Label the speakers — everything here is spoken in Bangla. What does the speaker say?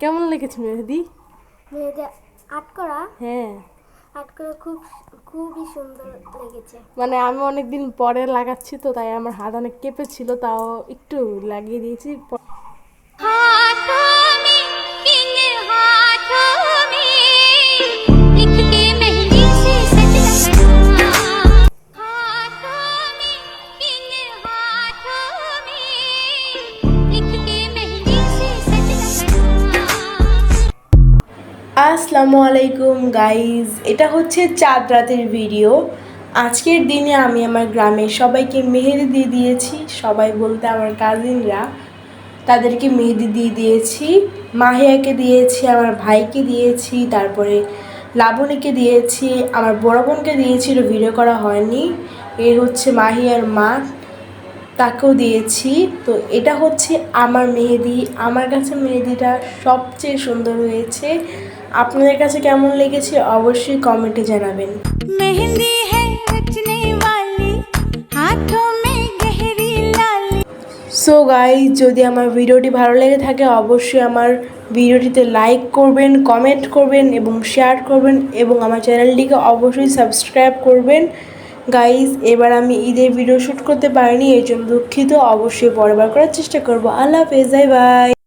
Speaker 1: কেমন লেগেছে মেহেদি?
Speaker 2: মেহেদি আর্ট করা?
Speaker 1: হ্যাঁ।
Speaker 2: আর্ট করা খুব খুবই সুন্দর লেগেছে।
Speaker 1: মানে আমি অনেকদিন পরে লাগাচ্ছি তো তাই আমার হাত অনেক কেঁপেছিল তাও একটু লাগিয়ে দিয়েছি
Speaker 3: আসসালামু আলাইকুম গাইজ এটা হচ্ছে চাঁদ রাতের ভিডিও আজকের দিনে আমি আমার গ্রামের সবাইকে মেহেদি দিয়ে দিয়েছি। সবাই বলতে আমার কাজিনরা তাদেরকে মেহেদি দিয়ে দিয়েছি। মাহিয়াকে দিয়েছি, আমার ভাইকে দিয়েছি, তারপরে লাবণীকে দিয়েছি, আমার বড় বোনকে দিয়েছিল ভিডিও করা হয়নি। এ হচ্ছে মাহিয়ার মা। তাকেও দিয়েছি। তো এটা হচ্ছে আমার মেহেদি। আমার কাছে মেহেদিটা সবচেয়ে সুন্দর হয়েছে। আপনাদের কাছে কেমন লেগেছে অবশ্যই কমেন্টে জানাবেন। সো গাই যদি আমার ভিডিওটি ভালো লেগে থাকে অবশ্যই আমার ভিডিওটিতে লাইক করবেন কমেন্ট করবেন এবং শেয়ার করবেন এবং আমার চ্যানেলটিকে অবশ্যই সাবস্ক্রাইব করবেন। গাইজ এবার আমি ঈদের ভিডিও শ্যুট করতে পারিনি, এর জন্য দুঃখিত। অবশ্যই পরের করার চেষ্টা করব। আল্লাহ হাফেজ বাই বাই